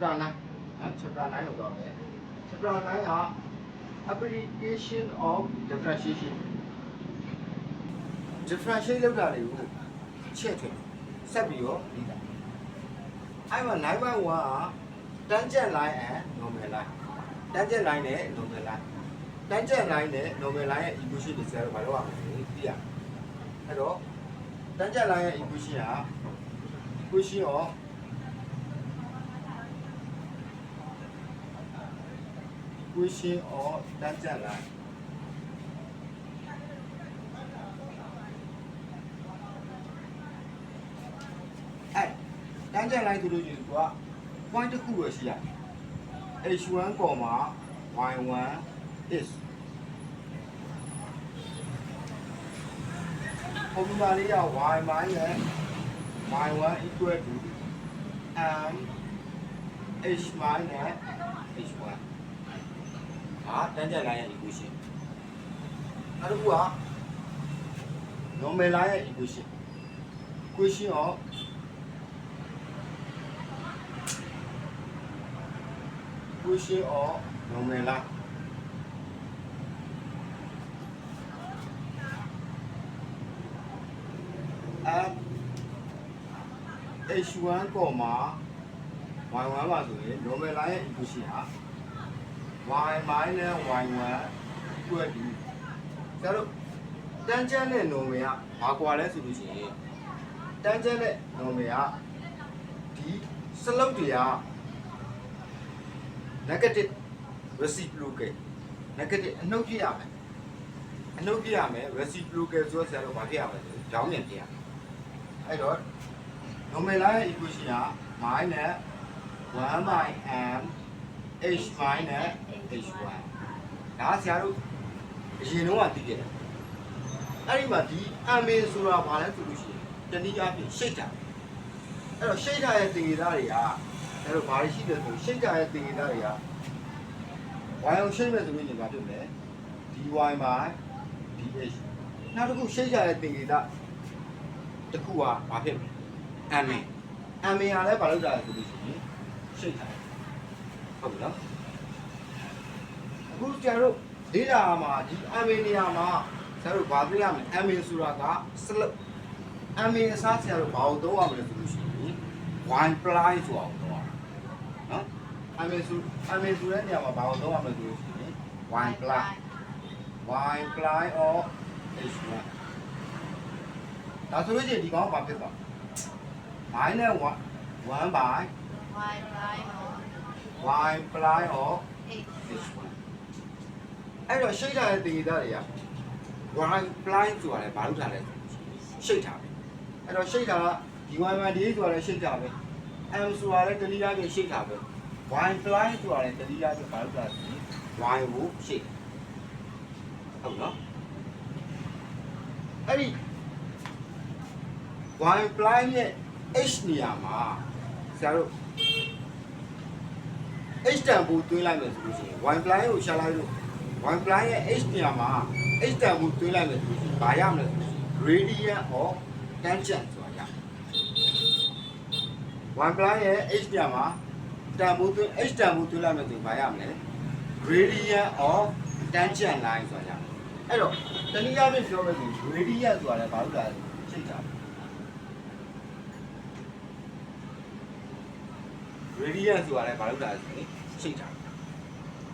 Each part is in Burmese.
ကျွန်တော် chapter 9နော် chapter 9လို့ပြောမယ် chapter 9က application of differentiation differentiate လောက်တာတွေကိုချက်ထွင်ဆက်ပြီးတော့ပြီးတာအဲ့မှာ9 by 1က tangent line and normal line tangent line နဲ့ normal line tangent line နဲ့ normal line ရဲ့ equation တွေဆရာတို့ဘာလို့ရမလဲသိရအဲ့တော့ tangent line ရဲ့ equation က equation of equation of tangent line အဲ့ tangent line ဆိုလို့ရှိရင်သူက point တစ်ခုပဲရှိရတယ် h1, y1 is ပုံမှန်လေးက y minus y1 equal to m h minus h1 ဟာတန်းကြက်လိုင်းရဲ့ equation နောက်တစ်ခုက normal line ရဲ့ equation equation of equation of normal line အဲ h1 y1 ပါဆိုရင် normal line ရဲ့ equation ဟာ y minus y1 equal to ကျတော့တန်းကျန်းတဲ့ normal ကဘာကွာလဲဆိုလို့ရှိရင်တန်းကျန်းတဲ့ normal ကဒီစလုတ်တွေက negative reciprocal negative အနှုတ်ပြရမယ်အနှုတ်ပြရမယ် reciprocal ဆိုတော့ဆရာတို့ဘာဖြစ်ရမလဲဆိုကြောင်းမြန်ပြရမယ်အဲ့တော့ normal line equation က minus 1 by m h minus h1 ဒါဆရာတို့အရင်တော့သိခဲ့တယ်အဲ့ဒီမှာဒီ m ဆိုတာဘာလဲဆိုလို့ရှိရင်တနည်းအားဖြင့်ရှိတ်တာအဲ့တော့ရှိတ်တာရဲ့သင်္ကေတတွေကအဲ့တော့ဘာတွေရှိတယ်ဆိုရှိတ်တာရဲ့သင်္ကေတတွေက y အောင်ရှိတ်မဲ့ဆိုလို့ရှိရင်ဘာဖြစ်မလဲ dy by dh နောက်တစ်ခုရှိတ်တာရဲ့သင်္ကေတတစ်ခုကဘာဖြစ်မလဲ m m ကလည်းဘာလို့တာလဲဆိုလို့ရှိရင်ရှိတ်တာ ဟုတ်ပြီနော်အခုကျတော့ဒေတာမှာဒီ m နေရာမှာဆရာတို့ဘာပြရမလဲ m ဆိုတာက slope m အစားဆရာတို့ဘာကိုသုံးရမလဲဆိုလို့ရှိရင် y ply ဆိုအောင်သုံးရတာနော် m ဆို m ဆိုတဲ့နေရာမှာဘာကိုသုံးရမလဲဆိုလို့ရှိရင် y ply y ply or h1 ဒါဆိုလို့ရှိရင်ဒီကောင်ကဘာဖြစ်သွား minus 1 1 by Y line or y ply or H. h1 အဲ့တော့ရှိတ်ထားတဲ့တင်ကြီးသားတွေက y ply ဆိုတာလည်းဘာလို့ထားလဲရှိတ်ထားပဲအဲ့တော့ရှိတ်ထားဒီ y man ဒီဆိုတာလည်းရှိတ်ထားပဲ m ဆိုတာလည်းတတိယကျရှိတ်ထားပဲ y ply ဆိုတာလည်းတတိယကျဘာလို့ထားလဲ y ကိုရှိတ်ဟုတ်နော်အဲ့ဒီ y ply ရဲ့ h နေရာမှာဆရာတို့ h တန်ဖိုးသွင်းလိုက်မယ်ဆိုလို့ရှိရင် y ply ကိုရှာလိုက်လို့ y ply ရဲ့ h နေရာမှာ h တန်ဖိုးသွင်းလိုက်မယ်ဆိုလို့ရှိရင်ဘာရမလဲဆိုလို့ရှိရင် gradient of tangent ဆိုတာရမယ် y ply ရဲ့ h နေရာမှာတန်ဖိုးသွင်း h တန်ဖိုးသွင်းလိုက်မယ်ဆိုရင်ဘာရမလဲ gradient of tangent line ဆိုတာရမယ်အဲ့တော့တနည်းအားဖြင့်ပြောမယ်ဆိုရင် gradient ဆိုတာလည်းဘာလို့လဲချိန်တာ gradient ဆိုတာလည်းဘာလို့လဲဆိုရင်ချိန်တာ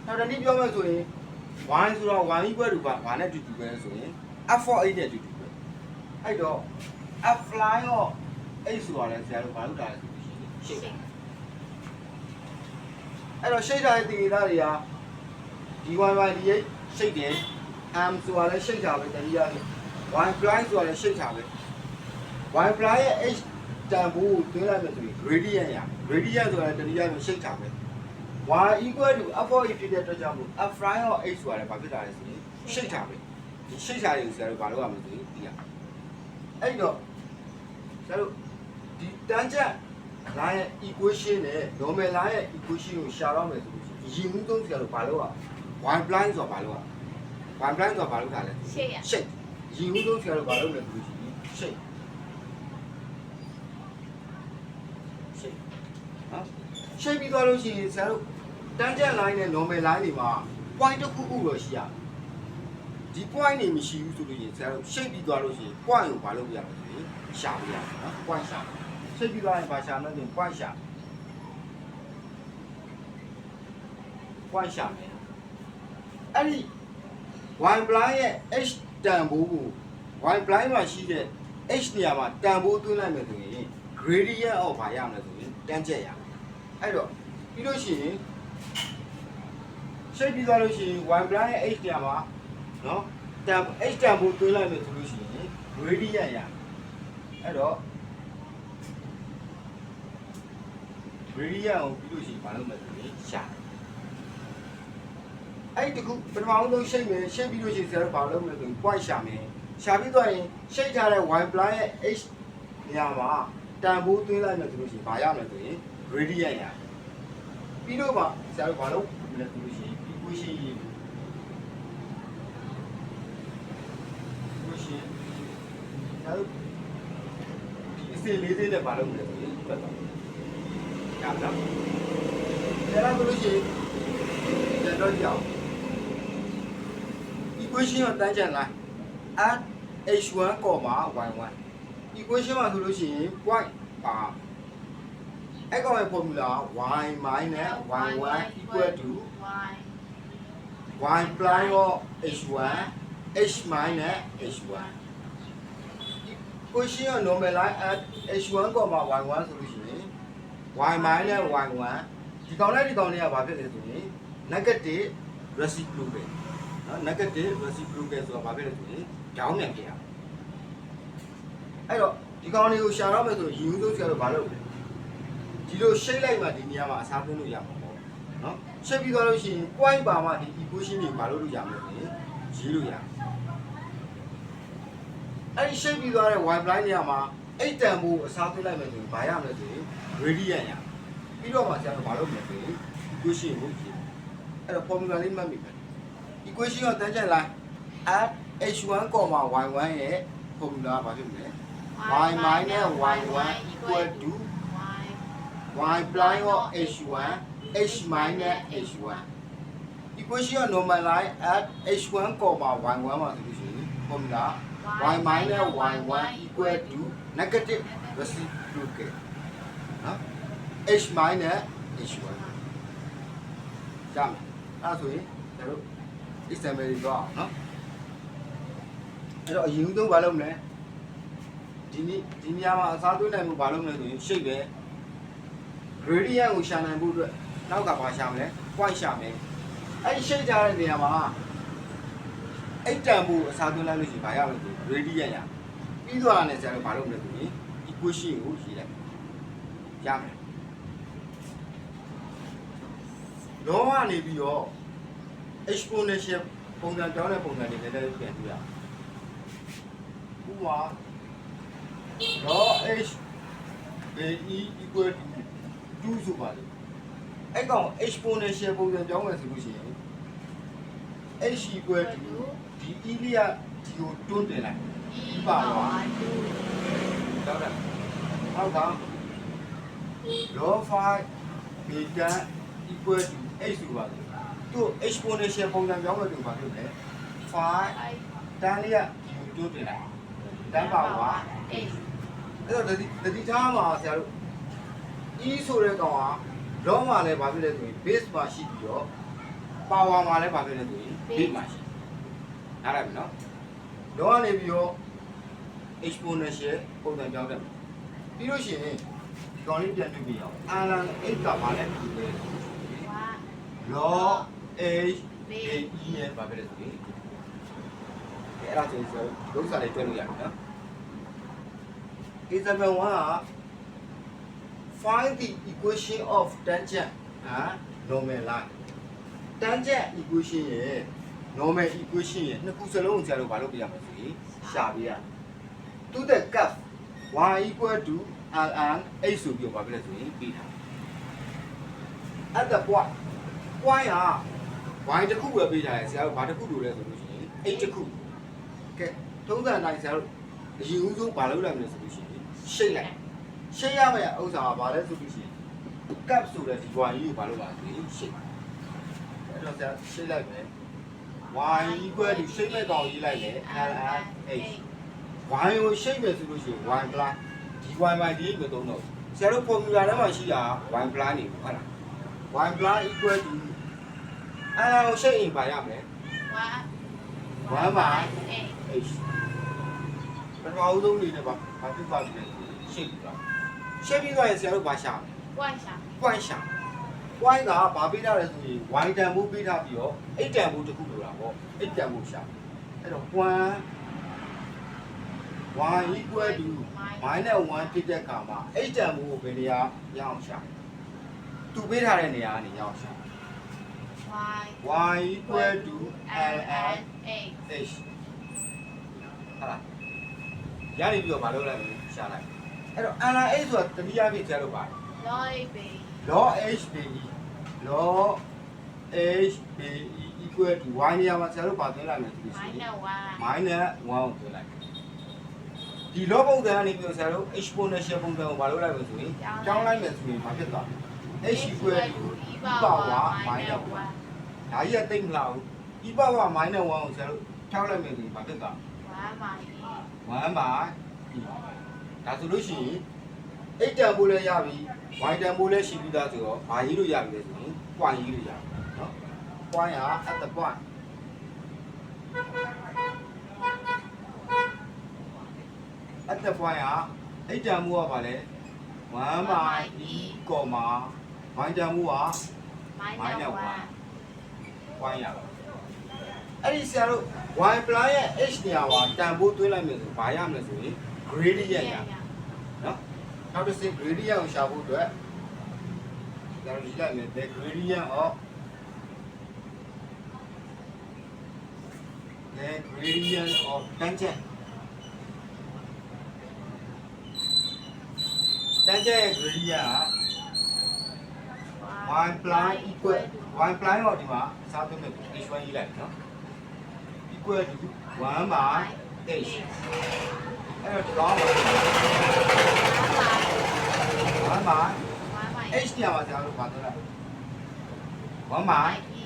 နောက်တနည်းပြောမယ်ဆိုရင် y ဆိုတော့ y equal to ဘာဘာနဲ့တူတူပဲဆိုရင် f4a နဲ့တူတူပဲအဲ့တော့ f fly ရော h ဆိုတာလည်းဆရာတို့ဘာလို့လဲဆိုရင်ချိန်တာအဲ့တော့ရှိတ်ထားတဲ့တင်သားတွေက dy by dx ရှိတ်တယ် m ဆိုတာလည်းရှိတ်တာပဲတနည်းအားဖြင့် y prime ဆိုတာလည်းရှိတ်တာပဲ y prime ရဲ့ h တန်ဖိုးကိုသွင်းလိုက်မယ်ဆိုရင် gradient ရ gradient ဆိုတာလည်းတနည်းအားဖြင့်ရှိတ်တာပဲ y equal to f of a ဖြစ်တဲ့အတွက်ကြောင့်မို့ f prime of h ဆိုတာလည်းဘာဖြစ်တာလဲဆိုရင်ရှိတ်တာပဲဒီရှိတ်တာတွေကိုဆရာတို့ဘာလုပ်ရမလဲဆိုရင်သိရအဲ့တော့ဆရာတို့ဒီတန်းချက် line ရဲ့ equation နဲ့ normal line ရဲ့ equation ကိုရှာတော့မယ်ဆိုလို့ရှိရင်ရည်မှုသုံးဆရာတို့ဘာလုပ်ရ y blind ဆိုတာဘာလုပ်ရ y blind ဆိုတာဘာလုပ်တာလဲ Shake ရ shake ရည်မှုသုံးဆရာတို့ဘာလုပ်လဲဆိုလို့ရှိရင် shake shake ရှိတ်ပြီးသွားလို့ရှိရင်ဆရာတို့တန်းကျက် line နဲ့ normal line တွေမှာ point တစ်ခုခုတော့ရှိရမယ်ဒီ point တွေမရှိဘူးဆိုလို့ရှိရင်ဆရာတို့ရှိတ်ပြီးသွားလို့ရှိရင် point ကိုဘာလုပ်ပြရမလဲဆိုရင်ရှာပြရမယ်နော် point ရှာရှိတ်ပြီးသွားရင်ဘာရှာမလဲဆိုရင် point ရှာ point ရှာမယ်အဲ့ဒီ y blind ရဲ့ h တန်ဖိုးကို y blind မှာရှိတဲ့ h နေရာမှာတန်ဖိုးသွင်းလိုက်မယ်ဆိုရင် gradient of ဘာရမလဲဆိုရင်တန်းကျက်ရမယ် အဲ့တော့ပြီးလို့ရှိရင်ရှိတ်ပြီးသွားလို့ရှိရင် y blind ရဲ့ h နေရာမှာနော်တန် h တန်ဖိုးသွင်းလိုက်မယ်ဆိုလို့ရှိရင် gradient ရမယ်အဲ့တော့ gradient ကိုပြီးလို့ရှိရင်ဘာလုပ်မလဲဆိုရင်ရှာတယ်အဲ့ဒီတခုပထမအောင်ဆုံးရှိတ်မယ်ရှိတ်ပြီးလို့ရှိရင်ဆရာတို့ဘာလုပ်မလဲဆိုရင် point ရှာမယ်ရှာပြီးသွားရင်ရှိတ်ထားတဲ့ y plus ရဲ့ h နေရာမှာတန်ဖိုးသွင်းလိုက်မယ်ဆိုလို့ရှိရင်ဘာရမလဲဆိုရင် gradient ရပြီးတော့မှဆရာတို့ဘာလုပ်မလဲဆိုလို့ရှိရင် equation ရေး equation ဆရာတို့ဒီအစီလေးသေးနဲ့ဘာလုပ်မလဲဆိုရင်ပတ်တော့ရပါလားဆရာတို့လို့ရှိရင်ကျွန်တော်ကြောက် equation ကိုတန်းချန်လိုက် at h1, y1 equation မှာဆိုလို့ရှိရင် point ပါ အဲ့ကောင်ရဲ့ formula y minus y1 equal to y y plus of h1 h minus h1 equation ကို normalize at h1, y1 ဆိုလို့ရှိရင် y minus y1 ဒီကောင်နဲ့ဒီကောင်တွေကဘာဖြစ်လဲဆိုရင် negative reciprocal နော် negative reciprocal ဆိုတာဘာဖြစ်လဲဆိုရင်ကြောင်းမြန်ပြရအဲ့တော့ဒီကောင်တွေကိုရှာတော့မယ်ဆိုရင်ယူဆုံးဆရာတို့ဘာလုပ်လဲ ဒီလိုရှိတ်လိုက်မှဒီနေရာမှာအစားသွင်းလို့ရမှာပေါ့နော်ရှိတ်ပြီးသွားလို့ရှိရင် point ပါမှဒီ equation တွေဘာလုပ်လို့ရမလဲဆိုရင်ရေးလို့ရအဲ့ဒီရှိတ်ပြီးသွားတဲ့ y blind နေရာမှာအဲ့တန်ဖို့အစားသွင်းလိုက်မယ်ဆိုရင်ဘာရမလဲဆိုရင် gradient ရပြီးတော့မှဆရာတို့ဘာလုပ်မလဲဆိုရင် equation ကိုရေးအဲ့တော့ formula လေးမှတ်မိမယ် equation ကိုတန်းချက်လိုက် at h1, y1 ရဲ့ formula ဘာဖြစ်မလဲ y minus y1 equal to y plus of h1 h minus h1 equation ကို normalize at h1, y1 မှာဆိုလို့ရှိရင် formula y minus y1 equal to negative reciprocal နော် h minus h1 ကြမယ်အဲ့ဒါဆိုရင်ကျွန်တော်တို့ example တွေတော့အောင်နော်အဲ့တော့အရင်ဆုံးဘာလုပ်မလဲဒီနေ့ဒီနေရာမှာအစားသွင်းနိုင်မှုဘာလုပ်မလဲဆိုရင်ရှိတ်ပဲ gradient ကိုရှာနိုင်ဖို့အတွက်နောက်ကဘာရှာမလဲ point ရှာမယ်အဲ့ဒီရှိတ်ကြတဲ့နေရာမှာအဲ့တန်ဖို့အစားသွင်းလိုက်လို့ရှိရင်ဘာရမလဲဆို gradient ရပြီးသွားတယ်ဆရာတို့ဘာလုပ်မလဲဆိုရင် equation ကိုရေးလိုက်ရမယ်လောကနေပြီးတော့ exponential ပုံစံပြောင်းတဲ့ပုံစံတွေလည်းလည်းပြန်တွေ့ရအောင်ဥပမာ log h a e equal to 2ဆိုပါလေအဲ့ကောင် exponential ပုံစံပြောင်းမယ်ဆိုလို့ရှိရင် h equal to ဒီ e လေးကဒီကိုတွန်းတင်လိုက်ပါပါတော့တယ်ဟောက်က log 5 beta equal to h ဆိုပါလေသူ့ exponential ပုံစံပြောင်းမယ်ဆိုပါလို့လေ5တန်းလေးကဒီကိုတွန်းတင်လိုက်တန်းပါပါအဲ့တော့တတိတတိထားမှာဆရာတို့ e ဆိုတဲ့ကောင်ကလောမှာလည်းဘာဖြစ်လဲဆိုရင် base မှာရှိပြီးတော့ power မှာလည်းဘာဖြစ်လဲဆိုရင် base မှာရှိနားရပြီနော်လောကနေပြီးတော့ exponential ပုံစံပြောင်းတယ်ပြီးလို့ရှိရင်ဒီကောင်လေးပြန်တွေ့ပြီးအောင် ln 8ကဘာလဲဒီလေ log h a e ရဲ့ဘာဖြစ်လဲဆိုရင်အဲ့ဒါဆိုရင်ဒုက္ခလေးတွဲလို့ရတယ်နော် Example 1က find the equation of tangent and normal line tangent equation ရဲ့ normal equation ရဲ့နှစ်ခုစလုံးကိုကြာလို့ဘာလုပ်ပြရမလဲဆိုရင်ရှာပြရ to the curve y equal to ln h ဆိုပြီးတော့ဘာဖြစ်လဲဆိုရင်ပြီးတာ at the point point က y တစ်ခုပဲပေးထားတယ်ဆရာတို့ဘာတစ်ခုလိုလဲဆိုလို့ရှိရင် h တစ်ခုကဲထုံးစံအတိုင်းဆရာတို့အရင်ဦးဆုံးဘာလုပ်လိုက်မလဲဆိုလို့ရှိရင်ရှိတ်လိုက် ရှိတ်ရမယ့်ဥစ္စာကဘာလဲဆိုလို့ရှိရင်ကပ်ဆိုတဲ့ဒီ y ကြီးကိုဘာလို့ပါလဲရှိတ်အဲ့တော့ဆရာရှိတ်လိုက်မယ် y equal to ရှိတ်မဲ့ကောင်ရေးလိုက်မယ် l r h y ကိုရှိတ်မယ်ဆိုလို့ရှိရင် y plus dy by dx ပဲသုံးတော့ဆရာတို့ formula ထဲမှာရှိတာ y plus နေဘူးဟုတ်လား y plus equal to l ကိုရှိတ်ရင်ဘာရမလဲ one One by eight h ပထမဦးဆုံးနေနဲ့ပါဘာဖြစ်ပါလဲရှိတ်ပြီးတော့ ရှိတ်ပြီးတော့ဆရာတို့ဘာရှာမလဲ one ရှာ point ရှာ point ကဘာပေးထားလဲဆိုရင် y တန်ဖိုးပေးထားပြီးတော့8တန်ဖိုးတစ်ခုလိုတာပေါ့8တန်ဖိုးရှာအဲ့တော့ point y equal to minus 1ဖြစ်တဲ့အခါမှာ8တန်ဖိုးကိုဘယ်နေရာရအောင်ရှာသူပေးထားတဲ့နေရာကနေရအောင်ရှာ y y equal to l l n eight h ဟာလားရနေပြီးတော့မလုပ်လိုက်ဘူးရှာလိုက် အဲ့တော့ l h ဆိုတာတတိယပြည့်ကျတော့ပါတယ် log b log h be log h be equal to y နေရာမှာဆရာတို့ပါသွင်းလိုက်မယ်ဆိုလို့ရှိရင် minus one minus 1ကိုသွင်းလိုက်ဒီ log ပုံစံကနေပြီးတော့ဆရာတို့ exponential ပုံစံကိုမလုပ်လိုက်ဘူးဆိုရင်ကြောင်းလိုက်မယ်ဆိုရင်ဘာဖြစ်သွားလဲ h equal to e power minus 1ဒါကြီးကတိတ်မလားဘူး e power minus 1ကိုဆရာတို့ထောက်လိုက်မယ်ဆိုရင်ဘာဖြစ်သွား one by e 1 by e ဒါဆိုလို့ရှိရင် x တန်ဖိုးလည်းရပြီ y တန်ဖိုးလည်းရှိပြီးသားဆိုတော့ဘာရေးလို့ရပြီလဲဆိုရင် point ရေးလို့ရပြီနော် point က at the point at the point က x တန်ဖိုးကဘာလဲ1 by e, y တန်ဖိုးက minus one point ရပါ အဲ့ဒီဆရာတို့ y plus ရဲ့ h နေရာမှာတန်ဖိုးသွင်းလိုက်မယ်ဆိုဘာရမလဲဆိုရင် gradient ရနော်နောက်တစ်ဆင့် gradient ကိုရှာဖို့အတွက်ဒါလိုရေးလိုက်မယ် the gradient of the gradient of tangent tangent ရဲ့ gradient က y plus equal y plus တော့ဒီမှာအစားသွင်းမယ် h1 ရေးလိုက်နော် equal to 1 by h အဲ့တော့ဒီကောင်ပါ1 by one by h ညမှာဆရာတို့ဘာပြောလဲ1 by e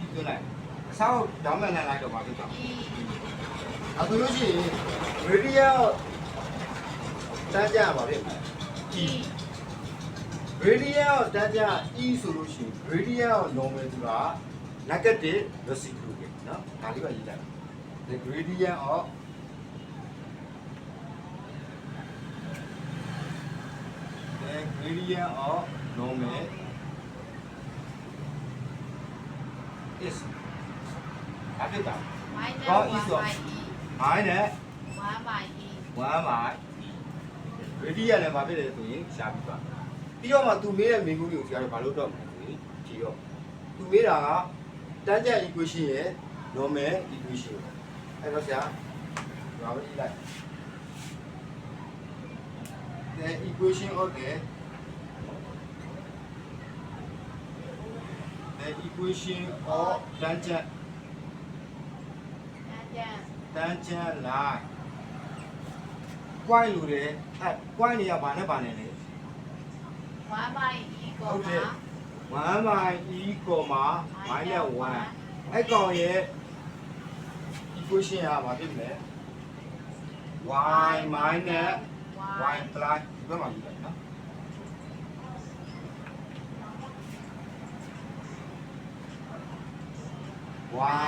e ပြောလိုက်အစားကိုဒေါင်းမဲ့နိုင်လိုက်တော့ဘာဖြစ်သွား e အဲဆိုလို့ရှိရင် radial တန်းကြပါဖြစ်မယ် e radial တန်းကြ e ဆိုလို့ရှိရင် radial normal ဆိုတာ negative reciprocal เนาะဒါလေးပဲရေးလိုက် the gradient of the gradient of normal is ဘာဖြစ်တာ minus Có one ý rồi. by e မိုင်းနဲ့ one by e 1မိုင်း radial လည်းဘာဖြစ်လဲဆိုရင်ရှားပြီးပါပြီးတော့မှသူမေးတဲ့မိကုန်းတွေကိုဆရာတို့ဘာလို့တော့မလဲဆိုရင်ကြည့်တော့သူမေးတာက tangent equation ရဲ့ normal equation အဲ့တော့ဆရာဘာပဲရေးလိုက် the equation of the the equation of tangent tangent tangent line point လို့တယ်အဲ point တွေကဘာနဲ့ဘာနဲ့လဲ one by e ဟုတ်တယ် comma 1 by e, minus 1အဲ့ကောင်ရဲ့ equation ကဘာဖြစ်မလဲ y minus y plus ဒီဘက်မှာရေးလိုက်နော်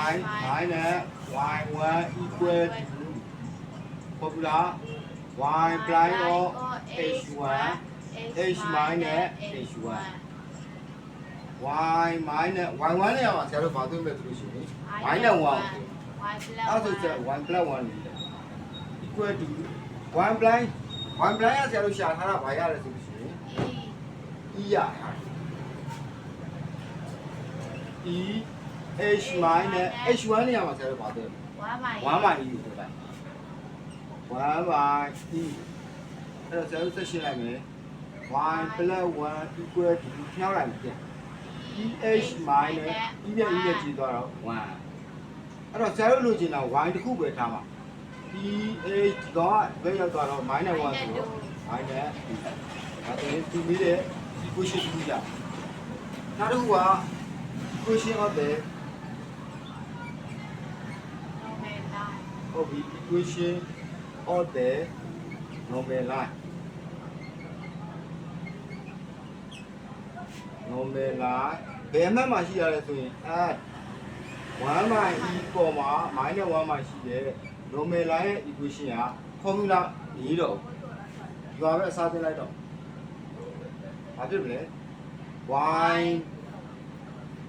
y minus y1 equal to formula y plus of h1 h minus h1 y minus y1 နဲ့အောင်ဆရာတို့ဘာသွင်းမဲ့ဆိုလို့ရှိရင် minus 1ကိုသွင်း y plus အဲ့ဒါဆိုကျ one 1 plus 1လေး equal to 1 plus 1 plus ရဆရာတို့ရှာထားတာဘာရလဲဆိုလို့ရှိရင် e e ရထားတယ် e h minus h1 နေရာမှာဆရာတို့ဘာသွင်း one by 1 by e ကိုသွင်းလိုက်1 by e အဲ့တော့ဆရာတို့ဆက်ရှင်းလိုက်မယ် y plus 1 equal to ညှောက်လိုက်ပြန် EH minus E နဲ့ E နဲ့ကြည့်သွားတော့1အဲ့တော့ဆရာတို့လိုချင်တာ y တစ်ခုပဲထားမှာ EH ကဘယ်ရောက်သွားတော့ minus 1ဆိုတော့ minus 2ဒါဆိုရင်သူပြီးတဲ့ equation တစ်ခုရနောက်တစ်ခုက equation of the လုံးမဲ့လိုက်ဟုတ်ပြီ equation of the normal line normal line ဘယ်အမှတ်မှာရှိရလဲဆိုရင် at 1 by e ပေါ်မှာ minus 1မှာရှိတဲ့ normal line ရဲ့ equation က formula ရေးတော့ဒီပါပဲအစားသင်လိုက်တော့ဘာဖြစ်မလဲ y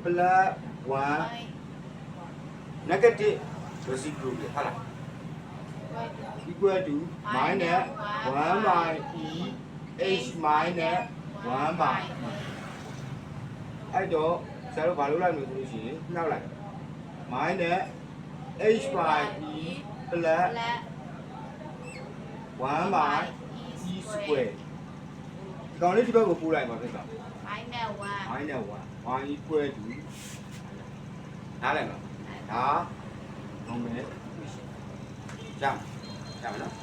plus 1 negative reciprocal ဟုတ်လား equal to minus 1 by e h minus 1 by e အဲ့တော့ဆရာတို့ဘာလုပ်လိုက်မလို့ဆိုလို့ရှိရင်နှောက်လိုက် minus h by e plus လက်1 by e square ဒီကောင်လေးဒီဘက်ကိုပို့လိုက်ပါဖြစ်တာမိုင်းနဲ့1 minus 1 y equal to နားလည်မလားဒါ normal equation ရမယ်ရမယ်နော်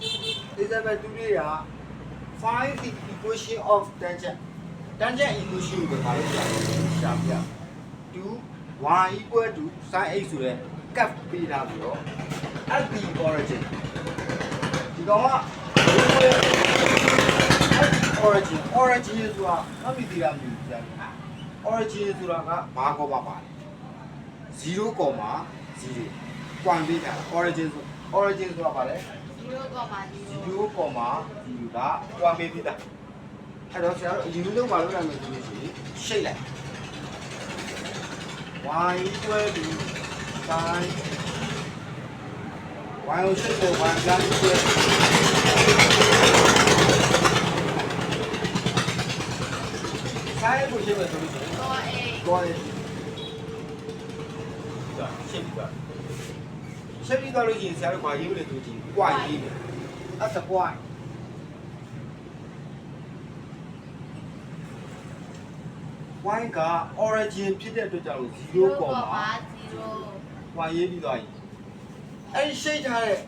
Elizabeth သူတွေက find the equation of tangent tangent equation ကိုဘာလို့ရှာလဲရှာပြ 2 y equal to sin x ဆိုတဲ့ cap ပေးထားပြီးတော့ at the origin ဒီကောင်က at the origin origin ဆိုတာမမီသေးတာမျိုးကြာ origin ဆိုတာကဘာကောပါပါလဲ0 0ကွန်ပေးတာ origin ဆို origin ဆိုတာဘာလဲ0ကောမှာ0 0ကောမှာ0ကကွန်ပေးပြီးသား အဲ့တော့ဆရာတို့အရင်ဆုံးမလုပ်နိုင်မယ်ဆိုလို့ရှိရင်ရှိတ်လိုက် y equal to sin y ကိုရှိတ်ဖို့ y plus equal sin ကိုရှိတ်မယ်ဆိုလို့ရှိရင်တော့ A သွားတယ်ဒါရှင်းပြီပါရှင်းပြီးတော့လို့ရှိရင်ဆရာတို့ဘာရေးမလဲဆိုချင်း y ရေးမယ်အဲ့ဒါ y y က origin ဖြစ်တဲ့အတွက်ကြောင့်လို့0ကောမှာ0 y ရေးပြီးသွားရင်အဲ့ဒီရှိတ်ထားတဲ့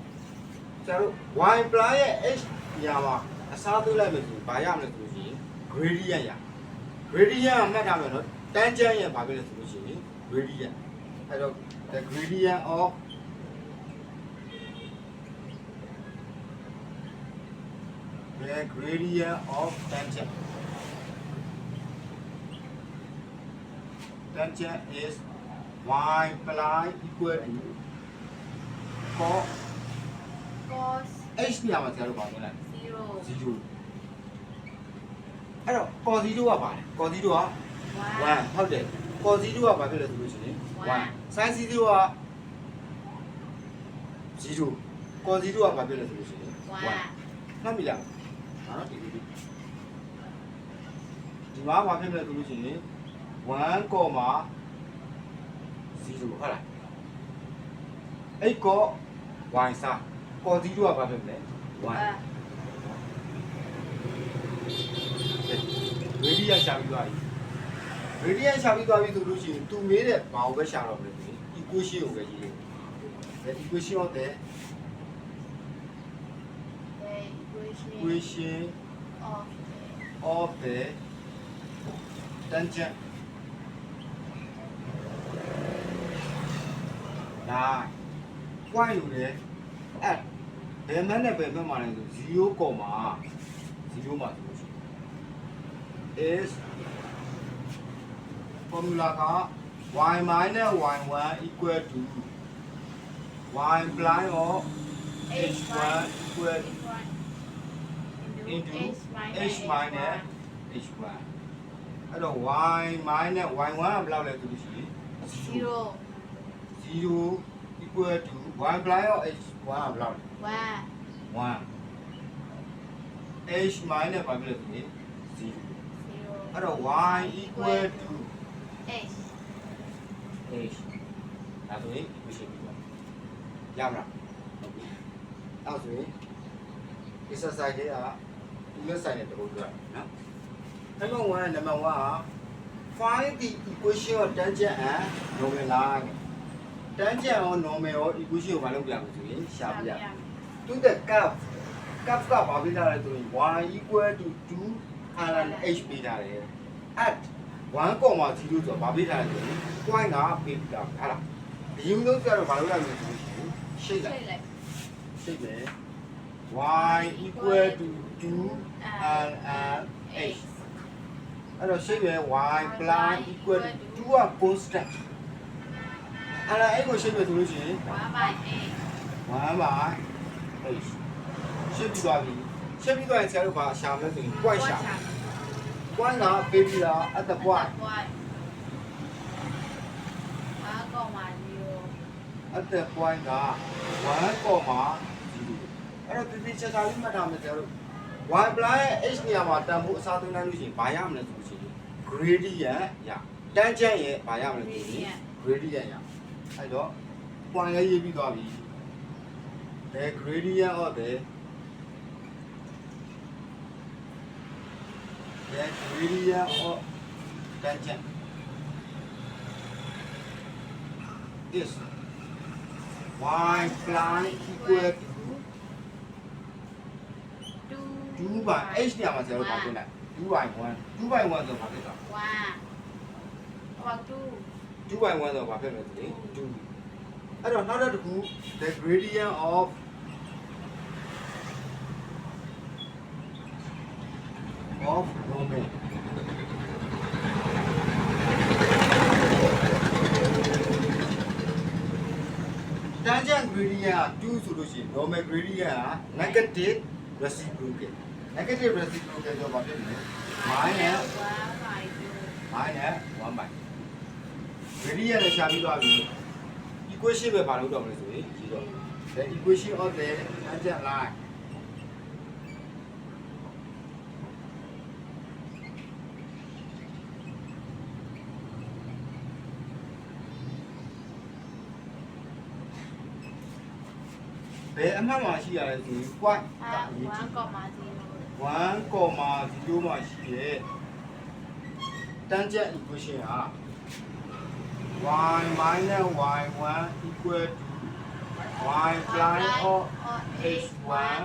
ဆရာတို့ y plus ရဲ့ h ညာမှာအစားသွင်းလိုက်မယ်ဆိုရင်ဘာရမလဲဆိုလို့ရှိရင် gradient ရ gradient ကမှတ်ထားမယ်နော် tangent ရဲ့ဘာဖြစ်လဲဆိုလို့ရှိရင် gradient အဲ့တော့ the gradient of the gradient of tangent tangent is y plus equal to cos cos h နေရာမှာဆရာတို့ပါသွင်းလိုက်0 0အဲ့တော့ cos 0ကပါလဲ cos 0က1ဟုတ်တယ် cos 0ကဘာဖြစ်လဲဆိုလို့ရှိရင်1 sin 0က0 cos 0ကဘာဖြစ်လဲဆိုလို့ရှိရင်1 1မှတ်မိလားဟာဒီဒီဒီမှာဘာဖြစ်လဲဆိုလို့ရှိရင် 1ကောမှာ0ဟုတ်လားအဲ့ကော y စာ cos 0ကဘာဖြစ်မလဲ1ရေဒီယံရှာပြီးသွားပြီရေဒီယံရှာပြီးသွားပြီဆိုလို့ရှိရင်သူမေးတဲ့ဘာကိုပဲရှာတော့မလဲဆိုရင် equation ကိုပဲရေးတယ် the equation of the the equation equation of of the tangent ဒါ point လို့လေ at ဘယ်မှန်းနဲ့ဘယ်မှန်းမှာလဲဆို0 0မှာဆိုလို့ရှိရင် is formula က y minus y1 equal to y plus of h1 equal into h minus h1 အဲ့တော့ y minus y1 ကဘယ်လောက်လဲဆိုလို့ရှိရင်0 0 equal to y plus of h1 ကဘယ်လောက်လဲ1 1 h minus ဘာဖြစ်လဲဆိုရင်0 0အဲ့တော့ y equal to h h ဒါဆိုရင် equation ပြီးသွားရမလားဟုတ်ပြီအဲ့ဆိုရင် exercise တွေကဒီလက်ဆိုင်တဲ့တပုတ်တွေ့နော် number 1 number 1က find the equation of tangent and normal line tangent ရော normal ရော equation ကိုမလုပ်ပြဘူးဆိုရင်ရှာပြရသူတဲ့ curve curve ကဘာပေးထားလဲဆိုရင် y equal to 2 ln h ပေးထားတယ် at 1.0ဆိုတော့ဗာပေးထားတယ်ဆိုရင် point ကပေးပြီးသားဟာလားအရင်ဆုံးကျတော့ဘာလို့လဲဆိုလို့ရှိရင်ရှိတ်လိုက် Say like ရှိတ်ပဲ y equal to 2 and and h eight. အဲ့တော့ရှိတ်ပဲ y plus equal to 2က constant အဲ့ဒါအဲ့ကိုရှိတ်ပဲဆိုလို့ရှိရင် One by eight. 1 by h ရှင်းပြီးသွားပြီရှင်းပြီးသွားရင်ဆရာတို့ကရှာမယ်ဆိုရင် point ရှာ point ကပေးပြီးတာ at the point One. One comma zero. at the point က1 comma 0အဲ့တော့ဒီဒီချက်ချာလေးမှတ်ထားမယ်ဆရာတို့ y plus ရဲ့ h နေရာမှာတန်ဖိုးအစားသွင်းလိုက်လို့ရှိရင်ဘာရမလဲဆိုလို့ရှိရင် gradient ရတန်းချက်ရဲ့ဘာရမလဲဆိုရင် gradient ရ အဲ့တော့ point လေးရေးပြီးသွားပြီ the gradient of the the gradient of tangent is y plus equal to Two. 2 by h နေရာမှာဆရာတို့ပါသွင်းလိုက်2 by 1 2 by 1ဆိုဘာဖြစ်သွား One. About two. 2 by 1ဆိုဘာဖြစ်လဲဆိုရင်2အဲ့တော့နောက်တစ်ခု the gradient of of domain တန်းကျန် gradient က2ဆိုလို့ရှိရင် normal gradient က negative reciprocal negative reciprocal ဆိုတော့ဘာဖြစ်လဲ minus One by two. minus 1 by gradient နဲ့ရှာပြီးသွားပြီ equation ပဲဘာလို့တော့မလဲဆိုရင်ဒီတော့ the equation of the tangent line ဘယ်အမှတ်မှာရှိရလဲဆိုရင် point ကအ Ah, ရေးကြီး one comma zero. 1 comma 0မှာရှိရဲ့တန်းချက် equation ဟာ y minus y1 equal to y plus of h1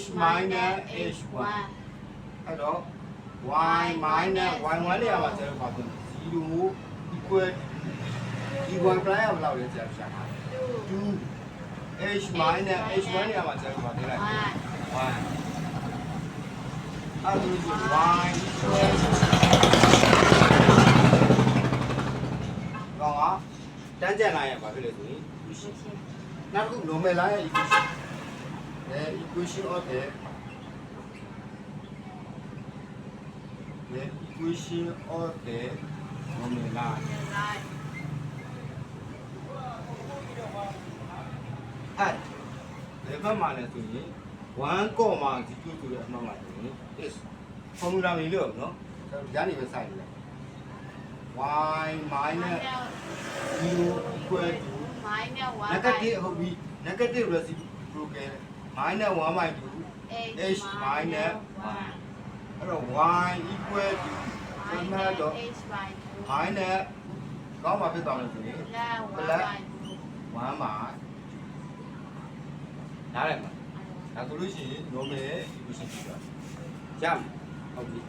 h minus h1 အဲ့တော့ y minus y1 လေးရပါဆရာတို့ပါဆို0 equal to y plus ရဘယ်လောက်လဲဆရာရှာတာ Two. 2 h minus h1 နေရာမှာဆရာတို့ပါထည့်လိုက် One. 1အဲ့ဒါဆို y equal to တော့ကတန်းကျန်လာရင်ဘာဖြစ်လဲဆိုရင် equation နောက်တစ်ခု normal line ရဲ့ equation the equation of the the equation of the normal line Right. at ဒီဘက်မှာလည်းဆိုရင်1 comma 0ဆိုတဲ့အမှတ်မှာဆိုရင် is formula လေးလို့နော်ရနေပဲစိုက်နေတယ် y minus 0 equal to Minus one negative by ဟုတ်ပြီ negative reciprocal minus 1 by 2 H h minus 1. အဲ့တော့ y equal to ဒီမှာတော့ H by two. minus ကောင်းမှာဖြစ်သွားလို့ဆိုရင် Plus one by two. 1မှာနားလည်မှာဒါဆိုလို့ရှိရင် normal equation ဖြစ်သွားတယ်ရမယ်ဟုတ်ပြီ